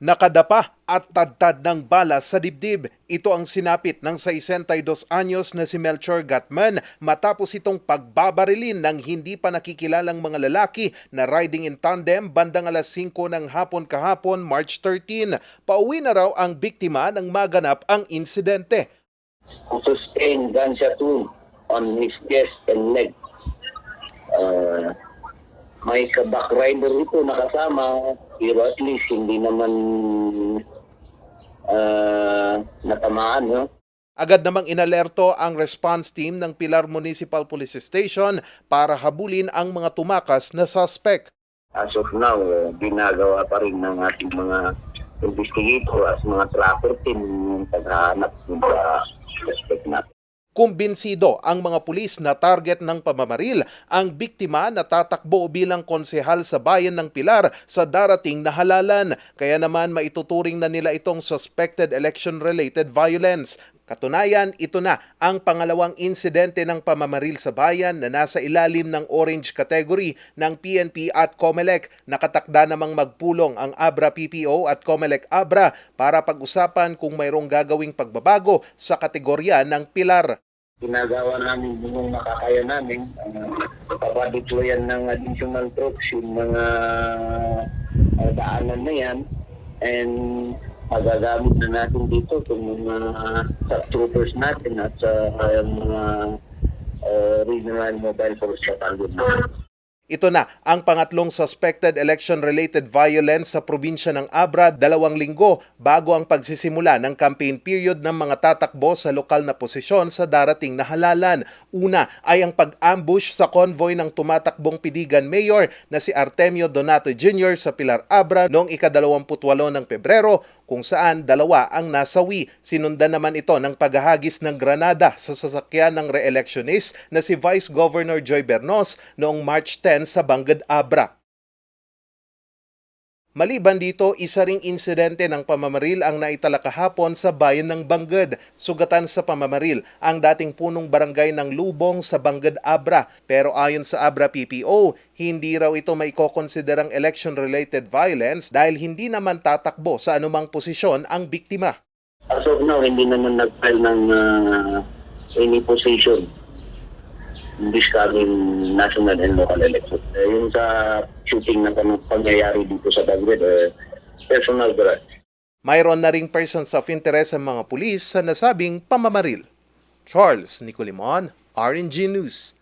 Nakadapa at tadtad ng bala sa dibdib. Ito ang sinapit ng 62 anyos na si Melchor Gatman matapos itong pagbabarilin ng hindi pa nakikilalang mga lalaki na riding in tandem bandang alas 5 ng hapon kahapon March 13. Pauwi na raw ang biktima nang maganap ang insidente. sustained gunshot wound on his chest and leg. Uh, may kabak rider ito nakasama, pero at least hindi naman uh, natamaan. No? Agad namang inalerto ang response team ng Pilar Municipal Police Station para habulin ang mga tumakas na suspect. As of now, uh, ginagawa pa rin ng ating mga investigator as mga tracker team yung paghahanap ng suspect natin. Kumbinsido ang mga pulis na target ng pamamaril ang biktima na tatakbo bilang konsehal sa bayan ng Pilar sa darating na halalan. Kaya naman maituturing na nila itong suspected election-related violence. Katunayan, ito na ang pangalawang insidente ng pamamaril sa bayan na nasa ilalim ng orange category ng PNP at COMELEC. Nakatakda namang magpulong ang Abra PPO at COMELEC Abra para pag-usapan kung mayroong gagawing pagbabago sa kategorya ng pilar. ginagawa namin yung makakaya namin. Uh, papadeployan ng additional troops yung mga uh, daanan na yan and magagamit na natin dito itong mga uh, troopers natin at sa uh, mga uh, regional mobile force battalion. Ito na ang pangatlong suspected election-related violence sa probinsya ng Abra dalawang linggo bago ang pagsisimula ng campaign period ng mga tatakbo sa lokal na posisyon sa darating na halalan. Una ay ang pag-ambush sa convoy ng tumatakbong pidigan mayor na si Artemio Donato Jr. sa Pilar Abra noong ika-28 ng Pebrero kung saan dalawa ang nasawi. Sinundan naman ito ng paghahagis ng granada sa sasakyan ng re-electionist na si Vice Governor Joy Bernos noong March 10 sa Bangged Abra. Maliban dito, isa ring insidente ng pamamaril ang naitala kahapon sa bayan ng Bangged. Sugatan sa pamamaril ang dating punong barangay ng Lubong sa Bangged Abra. Pero ayon sa Abra PPO, hindi raw ito may kokonsiderang election-related violence dahil hindi naman tatakbo sa anumang posisyon ang biktima. As of now, hindi naman nag-file ng uh, any position this coming national and local elections. Uh, yung sa shooting na pang- pangyayari dito sa Bagwed, uh, personal grudge. Mayroon na ring persons of interest ang mga pulis sa nasabing pamamaril. Charles Nicolimon, RNG News.